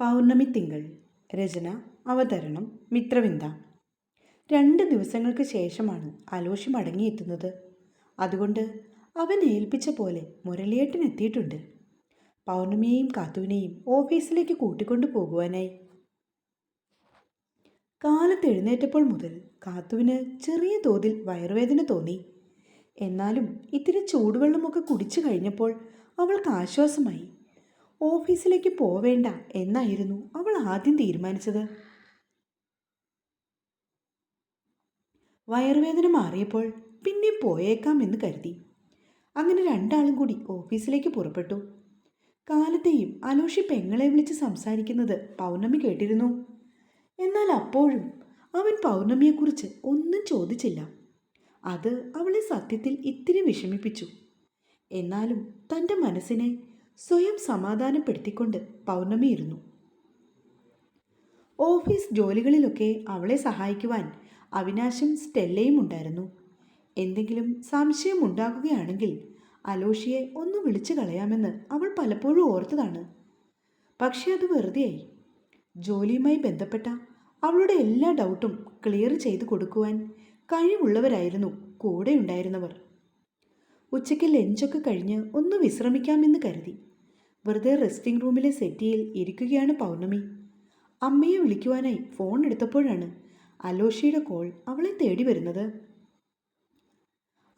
പൗർണമി തിങ്കൾ രചന അവതരണം മിത്രവിന്ദ. രണ്ട് ദിവസങ്ങൾക്ക് ശേഷമാണ് അലോഷി മടങ്ങിയെത്തുന്നത്. അതുകൊണ്ട് അവൻ ഏൽപ്പിച്ച പോലെ മുരളിയേട്ടൻ എത്തിയിട്ടുണ്ട്. പൗർണമിയെയും കാത്തുവിനെയും ഓഫീസിലേക്ക് കൂട്ടിക്കൊണ്ടു പോകുവാനായി. കാലത്ത് എഴുന്നേറ്റപ്പോൾ മുതൽ കാത്തുവിന് ചെറിയ തോതിൽ വയറുവേദന തോന്നി. എന്നാലും ഇത്തിരി ചൂടുവെള്ളമൊക്കെ കുടിച്ചു കഴിഞ്ഞപ്പോൾ അവൾക്ക് ആശ്വാസമായി. ഓഫീസിലേക്ക് പോവേണ്ട എന്നായിരുന്നു അവൾ ആദ്യം തീരുമാനിച്ചത്. വയറുവേദന മാറിയപ്പോൾ പിന്നെ പോയേക്കാം എന്ന് കരുതി. അങ്ങനെ രണ്ടാളും കൂടി ഓഫീസിലേക്ക് പുറപ്പെട്ടു. കാലത്തെയും അലോഷി പെങ്ങളെ വിളിച്ച് സംസാരിക്കുന്നത് പൗർണമി കേട്ടിരുന്നു. എന്നാൽ അപ്പോഴും അവൻ പൗർണമിയെക്കുറിച്ച് ഒന്നും ചോദിച്ചില്ല. അത് അവളെ സത്യത്തിൽ ഇത്തിരി വിഷമിപ്പിച്ചു. എന്നാലും തന്റെ മനസ്സിനെ സ്വയം സമാധാനപ്പെടുത്തിക്കൊണ്ട് പൗർണമി ഇരുന്നു ഓഫീസ് ജോലികളിലൊക്കെ അവളെ സഹായിക്കുവാൻ അവിനാശും സ്റ്റെല്ലയും ഉണ്ടായിരുന്നു. എന്തെങ്കിലും സംശയം ഉണ്ടാകുകയാണെങ്കിൽ അലോഷിയെ ഒന്ന് വിളിച്ചു കളയാമെന്ന് അവൾ പലപ്പോഴും ഓർത്തതാണ്. പക്ഷേ അത് വെറുതെയായി. ജോലിയുമായി ബന്ധപ്പെട്ട അവളുടെ എല്ലാ ഡൗട്ടും ക്ലിയർ ചെയ്തു കൊടുക്കുവാൻ കഴിവുള്ളവരായിരുന്നു കൂടെ ഉണ്ടായിരുന്നവർ ഉച്ചയ്ക്ക് ലഞ്ചൊക്കെ കഴിഞ്ഞ് ഒന്ന് വിശ്രമിക്കാമെന്ന് കരുതി. വെറുതെ റെസ്റ്റിംഗ് റൂമിലെ സെറ്റിയിൽ ഇരിക്കുകയാണ് പൗർണമി. അമ്മയെ വിളിക്കുവാനായി ഫോൺ എടുത്തപ്പോഴാണ് അലോഷിയുടെ കോൾ അവളെ തേടി വരുന്നത്.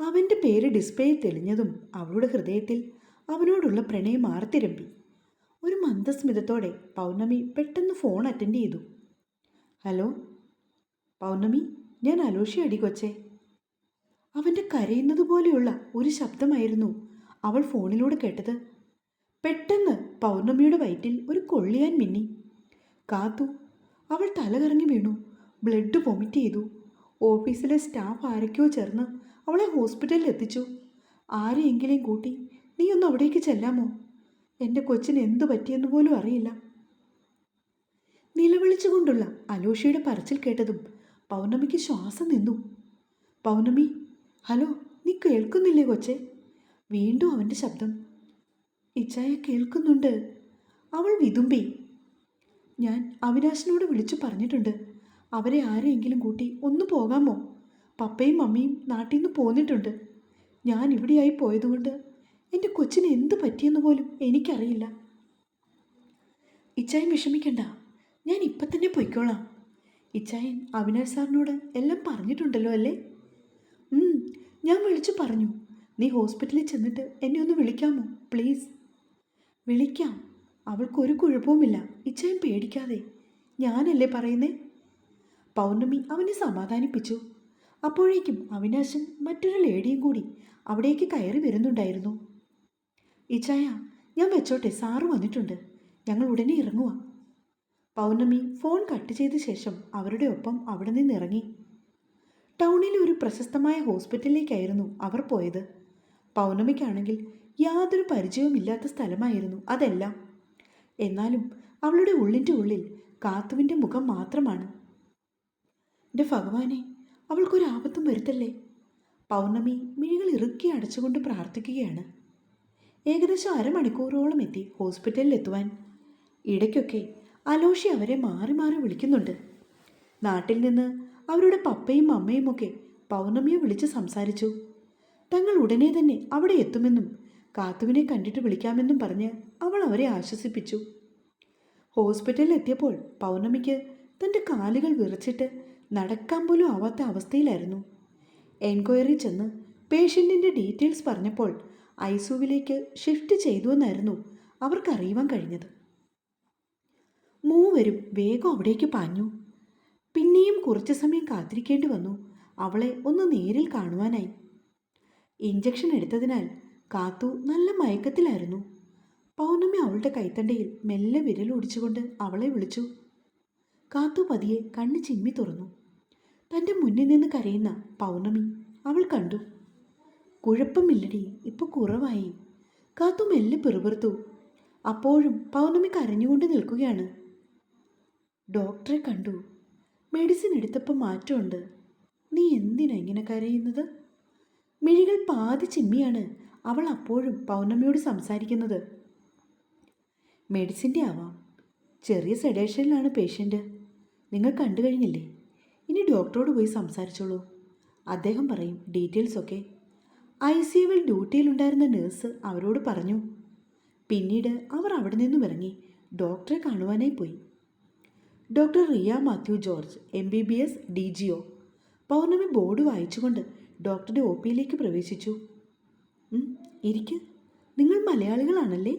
അവന്റെ പേര് ഡിസ്പ്ലേയിൽ തെളിഞ്ഞതും അവളുടെ ഹൃദയത്തിൽ അവനോടുള്ള പ്രണയം ആർത്തിരമ്പി. ഒരു മന്ദസ്മിതത്തോടെ പൗർണമി പെട്ടെന്ന് ഫോൺ അറ്റൻഡ് ചെയ്തു. ഹലോ പൗർണമി ഞാൻ അലോഷി അടി കൊച്ചേ. അവന്റെ കരയുന്നത് പോലെയുള്ള ഒരു ശബ്ദമായിരുന്നു അവൾ ഫോണിലൂടെ കേട്ടത്. പെട്ടെന്ന് പൗർണമിയുടെ വയറ്റിൽ ഒരു കൊള്ളിയാൻ മിന്നി. കാത്തു. അവൾ തലകറങ്ങി വീണു. ബ്ലഡ് വൊമിറ്റ് ചെയ്തു. ഓഫീസിലെ സ്റ്റാഫ് ആരൊക്കെയോ ചേർന്ന് അവളെ ഹോസ്പിറ്റലിൽ എത്തിച്ചു. ആരെയെങ്കിലും കൂട്ടി നീ ഒന്ന് അവിടേക്ക് ചെല്ലാമോ? എന്റെ കൊച്ചിന് എന്തു പറ്റിയെന്ന് പോലും അറിയില്ല. നിലവിളിച്ചുകൊണ്ടുള്ള അലോഷയുടെ പറച്ചിൽ കേട്ടതും പൗർണമിക്ക് ശ്വാസം നിന്നു. പൗർണമി ഹലോ നീ കേൾക്കുന്നില്ലേ കൊച്ചെ? വീണ്ടും അവന്റെ ശബ്ദം. ഇച്ചായ കേൾക്കുന്നുണ്ട്. അവൾ വിതുമ്പി. ഞാൻ അവിനാശിനോട് വിളിച്ചു പറഞ്ഞിട്ടുണ്ട്. അവരെ ആരെയെങ്കിലും കൂട്ടി ഒന്ന് പോകാമോ? പപ്പയും മമ്മിയും നാട്ടിൽ നിന്ന് പോന്നിട്ടുണ്ട്. ഞാൻ ഇവിടെയായി പോയതുകൊണ്ട് എന്റെ കൊച്ചിന് എന്ത് പറ്റിയെന്ന് പോലും എനിക്കറിയില്ല. ഇച്ചായൻ വിഷമിക്കണ്ട. ഞാൻ ഇപ്പം തന്നെ പൊയ്ക്കോളാം. ഇച്ചായൻ അവിനാശ് സാറിനോട് എല്ലാം പറഞ്ഞിട്ടുണ്ടല്ലോ അല്ലേ? ഞാൻ വിളിച്ചു പറഞ്ഞു. നീ ഹോസ്പിറ്റലിൽ ചെന്നിട്ട് എന്നെ ഒന്ന് വിളിക്കാമോ പ്ലീസ്? വിളിക്കാം. അവൾക്കൊരു കുഴപ്പവുമില്ല. ഇച്ചയും പേടിക്കാതെ. ഞാനല്ലേ പറയുന്നേ? പൗർണമി അവനെ സമാധാനിപ്പിച്ചു. അപ്പോഴേക്കും അവിനാശൻ മറ്റൊരു ലേഡിയും കൂടി അവിടേക്ക് കയറി വരുന്നുണ്ടായിരുന്നു. ഇച്ചായ ഞാൻ വെച്ചോട്ടെ. സാറ് വന്നിട്ടുണ്ട്. ഞങ്ങൾ ഉടനെ ഇറങ്ങുക പൗർണമി ഫോൺ കട്ട് ചെയ്ത ശേഷം അവരുടെ ഒപ്പം അവിടെ നിന്ന് ഇറങ്ങി ടൗണിലെ ഒരു പ്രശസ്തമായ ഹോസ്പിറ്റലിലേക്കായിരുന്നു അവർ പോയത്. പൗർണമിക്കാണെങ്കിൽ യാതൊരു പരിചയവുമില്ലാത്ത സ്ഥലമായിരുന്നു അതെല്ലാം. എന്നാലും അവളുടെ ഉള്ളിന്റെ ഉള്ളിൽ കാത്തുവിന്റെ മുഖം മാത്രമാണ്. എന്റെ ഭഗവാനെ അവൾക്കൊരു ആപത്തും വരുത്തല്ലേ? പൗർണമി മിഴികൾ ഇറുക്കി അടച്ചുകൊണ്ട് പ്രാർത്ഥിക്കുകയാണ്. ഏകദേശം അരമണിക്കൂറോളം എത്തി ഹോസ്പിറ്റലിൽ എത്തുവാൻ. ഇടയ്ക്കൊക്കെ അലോഷി അവരെ മാറി മാറി വിളിക്കുന്നുണ്ട്. നാട്ടിൽ നിന്ന് അവരുടെ പപ്പയും അമ്മയും ഒക്കെ പൗർണമിയെ വിളിച്ച് സംസാരിച്ചു. തങ്ങൾ ഉടനെ തന്നെ അവിടെ എത്തുമെന്നും കാത്തുവിനെ കണ്ടിട്ട് വിളിക്കാമെന്നും പറഞ്ഞ് അവൾ അവരെ ആശ്വസിപ്പിച്ചു. ഹോസ്പിറ്റലിൽ എത്തിയപ്പോൾ പൗർണമിക്ക് തന്റെ കാലുകൾ വിറച്ചിട്ട് നടക്കാൻ പോലും ആവാത്ത അവസ്ഥയിലായിരുന്നു. എൻക്വയറി ചെന്ന് പേഷ്യന്റിന്റെ ഡീറ്റെയിൽസ് പറഞ്ഞപ്പോൾ ഐസുവിലേക്ക് ഷിഫ്റ്റ് ചെയ്തുവെന്നായിരുന്നു അവർക്കറിയുവാൻ കഴിഞ്ഞത്. മൂവരും വേഗം അവിടേക്ക് പാഞ്ഞു. പിന്നെയും കുറച്ച് സമയം കാത്തിരിക്കേണ്ടി വന്നു അവളെ ഒന്ന് നേരിൽ കാണുവാനായി. ഇഞ്ചക്ഷൻ എടുത്തതിനാൽ കാത്തു നല്ല മയക്കത്തിലായിരുന്നു. പൗർണമി അവളുടെ കൈത്തണ്ടയിൽ മെല്ലെ വിരൽ ഓടിച്ചുകൊണ്ട് അവളെ വിളിച്ചു. കാത്തു പതിയെ കണ്ണ് ചിമ്മി തുറന്നു. തന്റെ മുന്നിൽ നിന്ന് കരയുന്ന പൗർണമി അവൾ കണ്ടു. കുഴപ്പമില്ലടി ഇപ്പൊ കുറവായി. കാത്തു മെല്ലെ പിറുപിറുത്തു. അപ്പോഴും പൗർണമി കരഞ്ഞുകൊണ്ട് നിൽക്കുകയാണ്. ഡോക്ടറെ കണ്ടു. മെഡിസിൻ എടുത്തപ്പോൾ മാറ്റമുണ്ട്. നീ എന്തിനാ ഇങ്ങനെ കരയുന്നത്? മിഴികൾ പാതി ചിമ്മിയാണ്. അവൾ അപ്പോഴും പൗർണമിയോട് സംസാരിക്കുന്നത്. മെഡിസിന്റെ ആവാം. ചെറിയ സെഡേഷനിലാണ് പേഷ്യന്റ് നിങ്ങൾ കണ്ടു കഴിഞ്ഞില്ലേ? ഇനി ഡോക്ടറോട് പോയി സംസാരിച്ചോളൂ. അദ്ദേഹം പറയും ഡീറ്റെയിൽസ് ഒക്കെ. ഐ സി യുവിൽ ഡ്യൂട്ടിയിലുണ്ടായിരുന്ന നേഴ്സ് അവരോട് പറഞ്ഞു. പിന്നീട് അവർ അവിടെ നിന്നും ഇറങ്ങി. ഡോക്ടറെ കാണുവാനായി പോയി. Doctor Riya Mathew George M B B S D G O Pournami board വായിച്ചുകൊണ്ട് ഡോക്ടറുടെ ഒ പിയിലേക്ക് പ്രവേശിച്ചു. "ഉം, ഇരിക്ക്. നിങ്ങൾ മലയാളികളാണല്ലേ?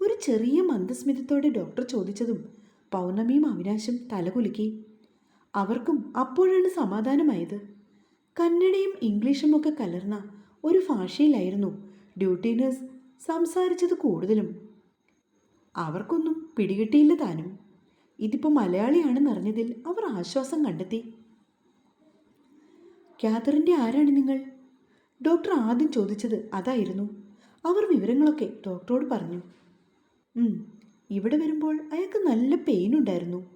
ഒരു ചെറിയ മന്ദസ്മിതത്തോടെ ഡോക്ടർ ചോദിച്ചതും പൗർണമിയും അവിനാശും തലകുലുക്കി. അവർക്കും അപ്പോഴാണ് സമാധാനമായത്. കന്നഡയും ഇംഗ്ലീഷും ഒക്കെ കലർന്ന ഒരു ഭാഷയിലായിരുന്നു ഡ്യൂട്ടി നേഴ്സ് സംസാരിച്ചത് കൂടുതലും. അവർക്കൊന്നും പിടികിട്ടിയില്ല താനും. ഇതിപ്പോൾ മലയാളിയാണെന്നറിഞ്ഞതിൽ അവർ ആശ്വാസം കണ്ടെത്തി. ക്യാതറിന്റെ ആരാണ് നിങ്ങൾ? ഡോക്ടർ ആദ്യം ചോദിച്ചത് അതായിരുന്നു. അവർ വിവരങ്ങളൊക്കെ ഡോക്ടറോട് പറഞ്ഞു. "ഉം, ഇവിടെ വരുമ്പോൾ അയാൾക്ക് നല്ല പെയിൻ ഉണ്ടായിരുന്നു.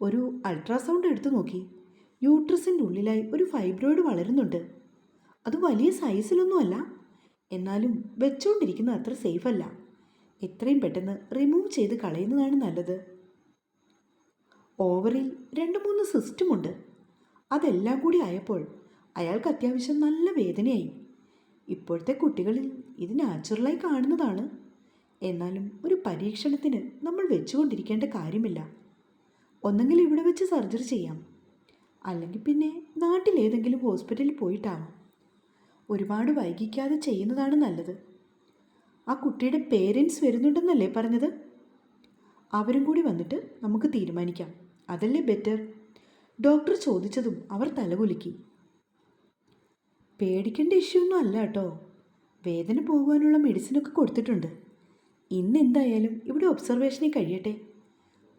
ഒരു അൾട്രാസൗണ്ട് എടുത്തു നോക്കി. യൂട്രസിന്റെ ഉള്ളിലായി ഒരു ഫൈബ്രോയിഡ് വളരുന്നുണ്ട്. അത് വലിയ സൈസിലൊന്നുമല്ല എന്നാലും വെച്ചുകൊണ്ടിരിക്കുന്ന അത്ര സേഫ് അല്ല. എത്രയും പെട്ടെന്ന് റിമൂവ് ചെയ്ത് കളയുന്നതാണ് നല്ലത്. ഓവറിൽ രണ്ട് മൂന്ന് സിസ്റ്റമുണ്ട് അതെല്ലാം കൂടി ആയപ്പോൾ അയാൾക്ക് അത്യാവശ്യം നല്ല വേദനയായി. ഇപ്പോഴത്തെ കുട്ടികളിൽ ഇത് നാച്ചുറലായി കാണുന്നതാണ്. എന്നാലും ഒരു പരീക്ഷണത്തിന് നമ്മൾ വെച്ചുകൊണ്ടിരിക്കേണ്ട കാര്യമില്ല. ഒന്നെങ്കിൽ ഇവിടെ വെച്ച് സർജറി ചെയ്യാം. അല്ലെങ്കിൽ പിന്നെ നാട്ടിലേതെങ്കിലും ഹോസ്പിറ്റലിൽ പോയിട്ടാവാം. ഒരുപാട് വൈകിക്കാതെ ചെയ്യുന്നതാണ് നല്ലത്. ആ കുട്ടിയുടെ പേരൻസ് വരുന്നുണ്ടെന്നല്ലേ പറഞ്ഞത്? അവരും കൂടി വന്നിട്ട് നമുക്ക് തീരുമാനിക്കാം. അതല്ലേ ബെറ്റർ? ഡോക്ടർ ചോദിച്ചതും അവർ തലകുലുക്കി. പേടിക്കേണ്ട ഇഷ്യൂ ഒന്നും അല്ല കേട്ടോ. വേദന പോകാനുള്ള മെഡിസിനൊക്കെ കൊടുത്തിട്ടുണ്ട്. ഇന്ന് എന്തായാലും ഇവിടെ ഒബ്സർവേഷനിൽ കഴിയട്ടെ.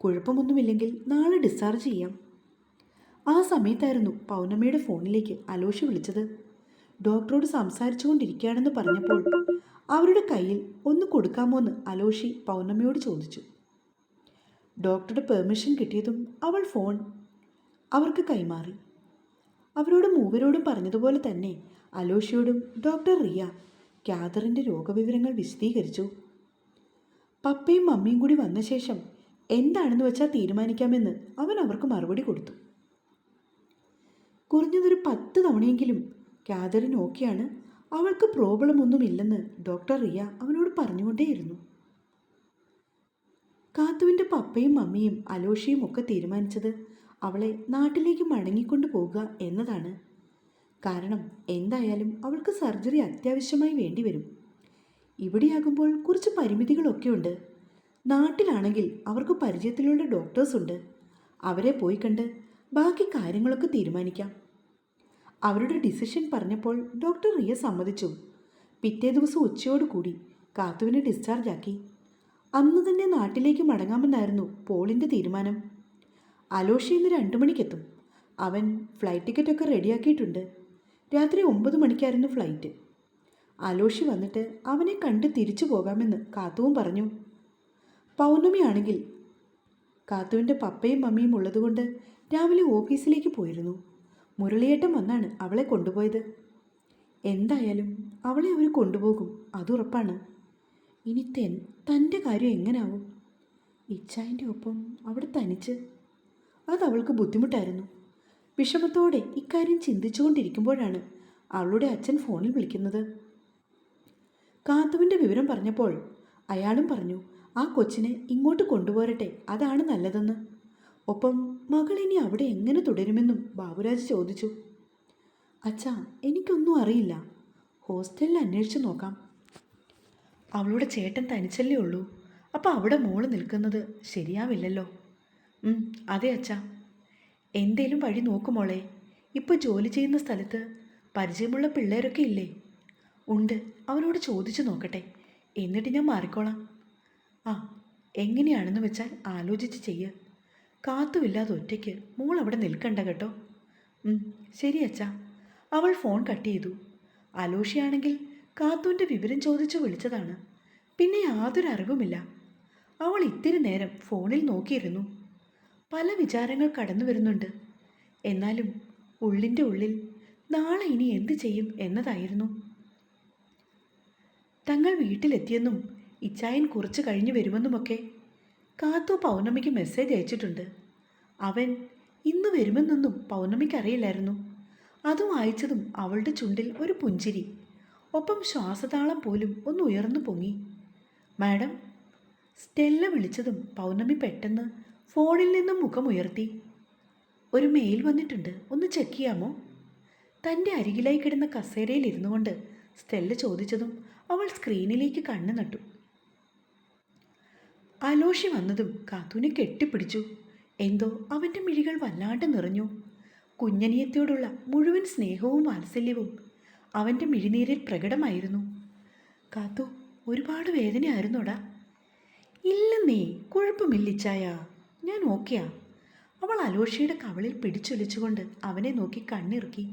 കുഴപ്പമൊന്നുമില്ലെങ്കിൽ നാളെ ഡിസ്ചാർജ് ചെയ്യാം. ആ സമയത്തായിരുന്നു പൗർണമിയുടെ ഫോണിലേക്ക് അലോഷി വിളിച്ചത്. ഡോക്ടറോട് സംസാരിച്ചുകൊണ്ടിരിക്കുകയാണെന്ന് പറഞ്ഞപ്പോൾ അവരുടെ കയ്യിൽ ഒന്ന് കൊടുക്കാമോ എന്ന് അലോഷി പൗർണമിയോട് ചോദിച്ചു. ഡോക്ടറുടെ പെർമിഷൻ കിട്ടിയതും അവൾ ഫോൺ അവർക്ക് കൈമാറി. അവരോട് മൂവരോടും പറഞ്ഞതുപോലെ തന്നെ അലോഷയോടും ഡോക്ടർ റിയ ക്യാദറിന്റെ രോഗവിവരങ്ങൾ വിശദീകരിച്ചു. പപ്പയും മമ്മിയും കൂടി വന്ന ശേഷം എന്താണെന്ന് വെച്ചാൽ തീരുമാനിക്കാമെന്ന് അവൻ അവർക്ക് മറുപടി കൊടുത്തു. കുറഞ്ഞതൊരു പത്ത് തവണയെങ്കിലും ക്യാദറിന് ഓക്കെയാണ്. അവൾക്ക് പ്രോബ്ലം ഒന്നുമില്ലെന്ന് ഡോക്ടർ റിയ അവനോട് പറഞ്ഞുകൊണ്ടേയിരുന്നു. കാത്തുവിന്റെ പപ്പയും മമ്മിയും അലോഷയും ഒക്കെ തീരുമാനിച്ചത് അവളെ നാട്ടിലേക്ക് മടങ്ങിക്കൊണ്ടു പോകുക എന്നതാണ്. കാരണം എന്തായാലും അവൾക്ക് സർജറി അത്യാവശ്യമായി വേണ്ടിവരും. ഇവിടെയാകുമ്പോൾ കുറച്ച് പരിമിതികളൊക്കെ ഉണ്ട്. നാട്ടിലാണെങ്കിൽ അവർക്ക് പരിചയത്തിലുള്ള ഡോക്ടേഴ്സ് ഉണ്ട്. അവരെ പോയി കണ്ട് ബാക്കി കാര്യങ്ങളൊക്കെ തീരുമാനിക്കാം. അവരുടെ ഡിസിഷൻ പറഞ്ഞപ്പോൾ ഡോക്ടർ റിയ സമ്മതിച്ചു. പിറ്റേ ദിവസം ഉച്ചയോടുകൂടി കാത്തുവിനെ ഡിസ്ചാർജ് ആക്കി. അന്ന് തന്നെ നാട്ടിലേക്ക് മടങ്ങാമെന്നായിരുന്നു പോളിന്റെ തീരുമാനം. അലോഷി ഇന്ന് രണ്ടു മണിക്കെത്തും. അവൻ ഫ്ലൈറ്റ് ടിക്കറ്റൊക്കെ റെഡിയാക്കിയിട്ടുണ്ട്. രാത്രി ഒമ്പത് മണിക്കായിരുന്നു ഫ്ലൈറ്റ്. അലോഷി വന്നിട്ട് അവനെ കണ്ട് തിരിച്ചു പോകാമെന്ന് കാത്തുവും പറഞ്ഞു. പൗർണമിയാണെങ്കിൽ കാത്തുവിന്റെ പപ്പയും മമ്മിയും ഉള്ളതുകൊണ്ട് രാവിലെ ഓഫീസിലേക്ക് പോയിരുന്നു. മുരളിയേട്ടൻ വന്നാണ് അവളെ കൊണ്ടുപോയത്. എന്തായാലും അവളെ അവർ കൊണ്ടുപോകും അതുറപ്പാണ് ഇനി തെൻ തന്റെ കാര്യം എങ്ങനാവും? ഇച്ചായന്റെ ഒപ്പം അവിടെ തനിച്ച് അത് അവൾക്ക് ബുദ്ധിമുട്ടായിരുന്നു. വിഷമത്തോടെ ഇക്കാര്യം ചിന്തിച്ചുകൊണ്ടിരിക്കുമ്പോഴാണ് അവളുടെ അച്ഛൻ ഫോണിൽ വിളിക്കുന്നത്. കാത്തുവിന്റെ വിവരം പറഞ്ഞപ്പോൾ അയാളും പറഞ്ഞു ആ കൊച്ചിനെ ഇങ്ങോട്ട് കൊണ്ടുപോരട്ടെ അതാണ് നല്ലതെന്ന്. ഒപ്പം മകൾ ഇനി അവിടെ എങ്ങനെ തുടരുമെന്നും ബാബുരാജ് ചോദിച്ചു. അച്ഛാ എനിക്കൊന്നും അറിയില്ല. ഹോസ്റ്റലിൽ അന്വേഷിച്ചു നോക്കാം. അവളുടെ ചേട്ടൻ തനിച്ചല്ലേ ഉള്ളൂ. അപ്പോൾ അവിടെ മോൾ നിൽക്കുന്നത് ശരിയാവില്ലല്ലോ. അതെ അച്ഛാ. എന്തേലും വഴി നോക്കുമോളെ ഇപ്പോൾ ജോലി ചെയ്യുന്ന സ്ഥലത്ത് പരിചയമുള്ള പിള്ളേരൊക്കെ ഇല്ലേ? ഉണ്ട് അവരോട് ചോദിച്ചു നോക്കട്ടെ. എന്നിട്ട് ഞാൻ മാറിക്കോളാം. ആ എങ്ങനെയാണെന്ന് വെച്ചാൽ ആലോചിച്ച് ചെയ്യുക കാത്തുമില്ലാതെ ഒറ്റയ്ക്ക് മോൾ അവിടെ നിൽക്കണ്ട കേട്ടോ. ശരി അച്ഛാ. അവൾ ഫോൺ കട്ട് ചെയ്തു. അലോഷിയാണെങ്കിൽ കാത്തുവിന്റെ വിവരം ചോദിച്ചു വിളിച്ചതാണ്. പിന്നെ യാതൊരു അറിവുമില്ല. അവൾ ഇത്തിരി നേരം ഫോണിൽ നോക്കിയിരുന്നു. പല വിചാരങ്ങൾ കടന്നു വരുന്നുണ്ട്. എന്നാലും ഉള്ളിന്റെ ഉള്ളിൽ നാളെ ഇനി എന്ത് ചെയ്യും എന്നതായിരുന്നു. തങ്ങൾ വീട്ടിലെത്തിയെന്നും ഇച്ചായൻ കുറച്ച് കഴിഞ്ഞു വരുമെന്നുമൊക്കെ കാത്തു പൗർണമിക്ക് മെസ്സേജ് അയച്ചിട്ടുണ്ട്. അവൻ ഇന്ന് വരുമെന്നൊന്നും പൗർണമിക്ക് അറിയില്ലായിരുന്നു. അതും അയച്ചതും അവളുടെ ചുണ്ടിൽ ഒരു പുഞ്ചിരി ഒപ്പം ശ്വാസതാളം പോലും ഒന്ന് ഉയർന്നു പൊങ്ങി. മാഡം സ്റ്റെല്ല വിളിച്ചതും പൗർണമി പെട്ടെന്ന് ഫോണിൽ നിന്നും മുഖമുയർത്തി ഒരു മെയിൽ വന്നിട്ടുണ്ട്. ഒന്ന് ചെക്ക് ചെയ്യാമോ? തന്റെ അരികിലായി കിടന്ന കസേരയിൽ ഇരുന്നു കൊണ്ട് സ്റ്റെല്ല ചോദിച്ചതും അവൾ സ്ക്രീനിലേക്ക് കണ്ണു നട്ടു. അലോഷി വന്നതും കാത്തൂനെ കെട്ടിപ്പിടിച്ചു. എന്തോ അവന്റെ മിഴികൾ വല്ലാണ്ട് നിറഞ്ഞു. കുഞ്ഞനിയത്തോടുള്ള മുഴുവൻ സ്നേഹവും വാത്സല്യവും അവന്റെ മിഴിനീരിൽ പ്രകടമായിരുന്നു. കാത്തു ഒരുപാട് വേദനയായിരുന്നോടാ? ഇല്ലെന്നേ കുഴപ്പമില്ലിച്ചായ ഞാൻ ഓക്കെയാ അവൾ അലോഷിയുടെ കവളിൽ പിടിച്ചൊലിച്ചുകൊണ്ട് അവനെ നോക്കി കണ്ണിറുക്കി.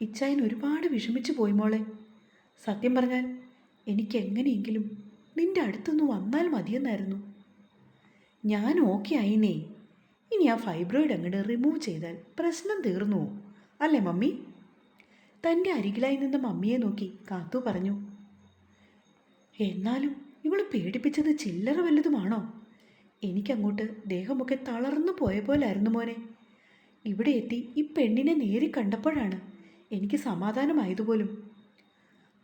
ഇച്ചായൻ ഒരുപാട് വിഷമിച്ചു പോയി മോളെ. സത്യം പറഞ്ഞാൽ എനിക്ക് എങ്ങനെയെങ്കിലും നിന്റെ അടുത്തൊന്ന് വന്നാൽ മതിയെന്നായിരുന്നു. ഞാൻ ഓക്കെ ആയിനേ ഇനി ആ ഫൈബ്രോയിഡ് അങ്ങോട്ട് റിമൂവ് ചെയ്താൽ പ്രശ്നം തീർന്നു. അല്ലേ മമ്മി? തന്റെ അരികിലായി നിന്ന മമ്മിയെ നോക്കി കാത്തു പറഞ്ഞു. എന്നാലും ഇവൾ പേടിപ്പിച്ചത് ചില്ലറ വല്ലതുമാണോ? എനിക്കങ്ങോട്ട് ദേഹമൊക്കെ തളർന്നു പോയ പോലായിരുന്നു മോനെ. ഇവിടെ എത്തി ഈ പെണ്ണിനെ നേരി കണ്ടപ്പോഴാണ് എനിക്ക് സമാധാനമായതുപോലും.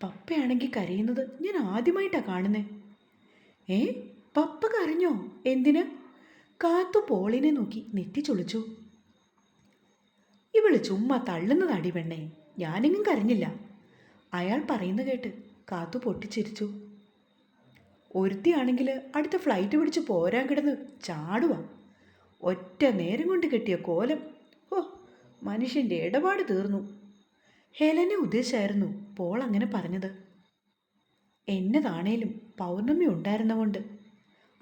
പപ്പയാണെങ്കിൽ കരയുന്നത് ഞാൻ ആദ്യമായിട്ടാണ് കാണുന്നേ. ഏ പപ്പ കരഞ്ഞോ? എന്തിന്? കാത്തു പോളിനെ നോക്കി നെറ്റി ചൊളിച്ചു. ഇവൾ ചുമ്മാ തള്ളുന്നതാടി പെണ്ണേ ഞാനെങ്ങും കരഞ്ഞില്ല. അയാൾ പറയുന്ന കേട്ട് കാത്തു പൊട്ടിച്ചിരിച്ചു. ഒരുത്തിയാണെങ്കിൽ അടുത്ത ഫ്ലൈറ്റ് പിടിച്ച് പോരാൻ കിടന്ന് ചാടുക ഒറ്റ നേരം കൊണ്ട് കിട്ടിയ കോലം. ഓ മനുഷ്യന്റെ ഇടപാട് തീർന്നു. ഹെലനെ ഉദ്ദേശിച്ചായിരുന്നു പോൾ അങ്ങനെ പറഞ്ഞത്. എന്നതാണേലും പൗർണമി ഉണ്ടായിരുന്ന കൊണ്ട്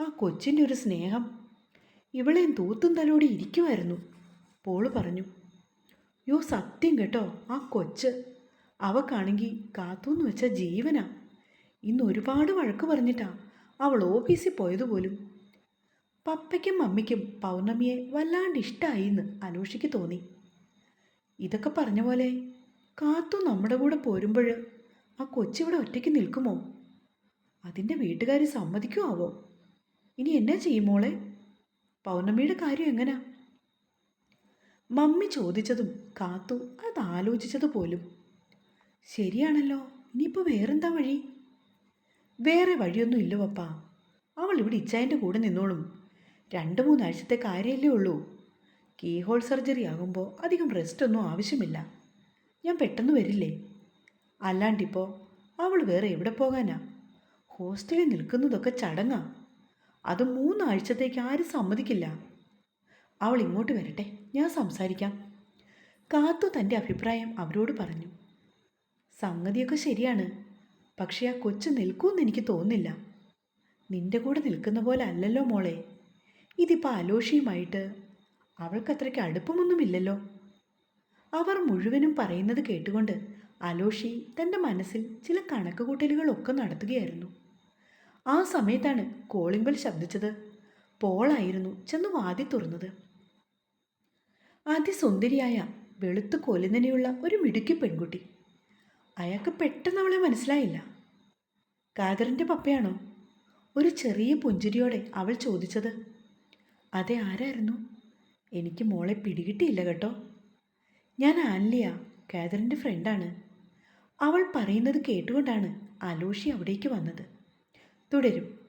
ആ കൊച്ചിന്റെ ഒരു സ്നേഹം ഇവളെയും തൂത്തും തലോടി ഇരിക്കുമായിരുന്നു. പോൾ പറഞ്ഞു യോ സത്യം കേട്ടോ ആ കൊച്ച് അവക്കാണെങ്കിൽ കാത്തൂന്ന് വെച്ച ജീവനാ. ഇന്ന് ഒരുപാട് വഴക്ക് പറഞ്ഞിട്ടാ അവൾ ഓഫീസിൽ പോയതുപോലും പപ്പയ്ക്കും മമ്മിക്കും പൗർണമിയെ വല്ലാണ്ട് ഇഷ്ടമായി എന്ന് അനൂഷിക്ക് തോന്നി. ഇതൊക്കെ പറഞ്ഞ പോലെ കാത്തു നമ്മുടെ കൂടെ പോരുമ്പോൾ ആ കൊച്ചിവിടെ ഒറ്റയ്ക്ക് നിൽക്കുമോ? അതിന്റെ വീട്ടുകാർ സമ്മതിക്കുമാവോ ഇനി എന്നാ ചെയ്യും മോളെ? പൗർണമിയുടെ കാര്യം എങ്ങനാ? മമ്മി ചോദിച്ചതും കാത്തു അത് ആലോചിച്ചത് ശരിയാണല്ലോ ഇനിയിപ്പോൾ വേറെന്താ വഴി? വേറെ വഴിയൊന്നും ഇല്ല പപ്പ. അവൾ ഇവിടെ ഇച്ചായന്റെ കൂടെ നിന്നോളും. രണ്ട് മൂന്നാഴ്ചത്തെ കാര്യമല്ലേ ഉള്ളൂ. കീ ഹോൾ സർജറി ആകുമ്പോൾ അധികം റെസ്റ്റ് ഒന്നും ആവശ്യമില്ല. ഞാൻ പെട്ടെന്ന് വരില്ലേ? അല്ലാണ്ടിപ്പോൾ അവൾ വേറെ എവിടെ പോകാനാ? ഹോസ്റ്റലിൽ നിൽക്കുന്നതൊക്കെ ചടങ്ങാ. അത് മൂന്നാഴ്ചത്തേക്ക് ആരും സമ്മതിക്കില്ല. അവൾ ഇങ്ങോട്ട് വരട്ടെ ഞാൻ സംസാരിക്കാം. കാത്തു തന്റെ അഭിപ്രായം അവരോട് പറഞ്ഞു. സംഗതിയൊക്കെ ശരിയാണ്. പക്ഷേ ആ കൊച്ചു നിൽക്കുമെന്ന് എനിക്ക് തോന്നില്ല നിന്റെ കൂടെ നിൽക്കുന്ന പോലെ അല്ലല്ലോ മോളെ. ഇതിപ്പോൾ അലോഷിയുമായിട്ട് അവൾക്കത്രയ്ക്ക് അടുപ്പമൊന്നുമില്ലല്ലോ. അവർ മുഴുവനും പറയുന്നത് കേട്ടുകൊണ്ട് അലോഷി തന്റെ മനസ്സിൽ ചില കണക്കുകൂട്ടലുകളൊക്കെ നടത്തുകയായിരുന്നു. ആ സമയത്താണ് കോളിംഗ് ബെൽ ശബ്ദിച്ചത്. പോളായിരുന്നു ചെന്ന് വാതി തുറന്നത്. അതിസുന്ദരിയായ വെളുത്തു കൊലുന്നനെയുള്ള ഒരു മിടുക്കി പെൺകുട്ടി. അയാൾക്ക് പെട്ടെന്ന് അവളെ മനസ്സിലായില്ല. കാതറിന്റെ പപ്പയാണോ? ഒരു ചെറിയ പുഞ്ചിരിയോടെ അവൾ ചോദിച്ചത്. അതെ ആരായിരുന്നു? എനിക്ക് മോളെ പിടികിട്ടിയില്ല കേട്ടോ. ഞാൻ ആൻലിയ കാതറിന്റെ ഫ്രണ്ടാണ്. അവൾ പറയുന്നത് കേട്ടുകൊണ്ടാണ് അലോഷി അവിടേക്ക് വന്നത്. തുടരും.